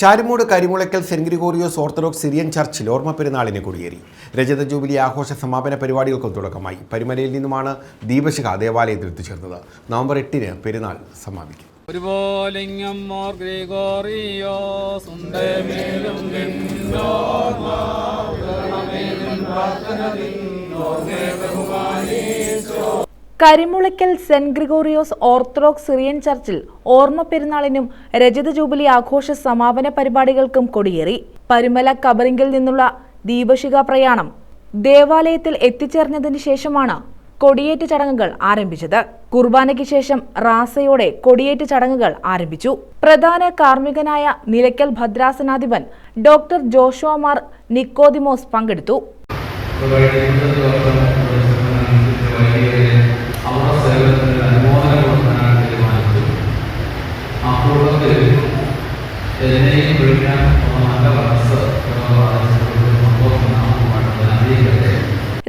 Charumoodu Karimulakkal saint Gregorios orthodox Syrian ചർച്ചിൽ ഓർമ്മ പെരുന്നാളിന് കൊടിയേറി. രജത ജൂബിലി ആഘോഷ സമാപന പരിപാടികൾക്കും തുടക്കമായി. പരിമലയിൽ നിന്നുമാണ് ദീപശിഖ ദേവാലയത്തിൽ എത്തിച്ചേർന്നത്. നവംബർ എട്ടിന് പെരുന്നാൾ സമാപിക്കും. ഒരുപോലിംഗം Karimulakkal saint Gregorios orthodox Syrian ചർച്ചിൽ ഓർമ്മ പെരുന്നാളിനും രജത ജൂബിലി ആഘോഷ സമാപന പരിപാടികൾക്കും കൊടിയേറി. പരുമല കബറിങ്കിൽ നിന്നുള്ള ദീപശിഖ പ്രയാണം ദേവാലയത്തിൽ എത്തിച്ചേർന്നതിന് ശേഷമാണ് കൊടിയേറ്റ് ചടങ്ങുകൾ ആരംഭിച്ചത്. കുർബാനയ്ക്ക് ശേഷം റാസയോടെ കൊടിയേറ്റ് ചടങ്ങുകൾ ആരംഭിച്ചു. പ്രധാന കാർമ്മികനായ നിലയ്ക്കൽ ഭദ്രാസനാധിപൻ ഡോക്ടർ ജോഷുവ മാർ നിക്കോദിമോസ് പങ്കെടുത്തു.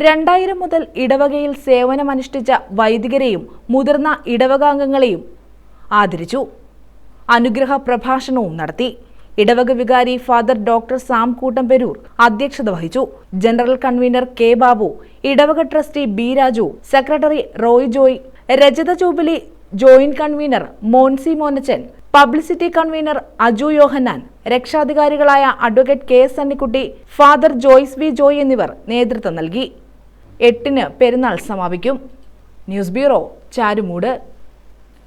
രണ്ടായിരം മുതൽ ഇടവകയിൽ സേവനമനുഷ്ഠിച്ച വൈദികരെയും മുതിർന്ന ഇടവകാംഗങ്ങളെയും ആദരിച്ചു. അനുഗ്രഹ പ്രഭാഷണവും നടത്തി. ഇടവക വികാരി ഫാദർ ഡോക്ടർ സാം കൂട്ടംപെരൂർ അധ്യക്ഷത വഹിച്ചു. ജനറൽ കൺവീനർ കെ ബാബു ഇടവക trustee B Raju secretary Roy Joy രജത jubilee joint convener Monsy Monachan publicity convener Aju Yohannan രക്ഷാധികാരികളായ advocate K S Annikutty father Joyce V Joy എന്നിവർ നേതൃത്വം നൽകി. എട്ടിന് പെരുന്നാൾ സമാപിക്കും. News bureau Charumoodu.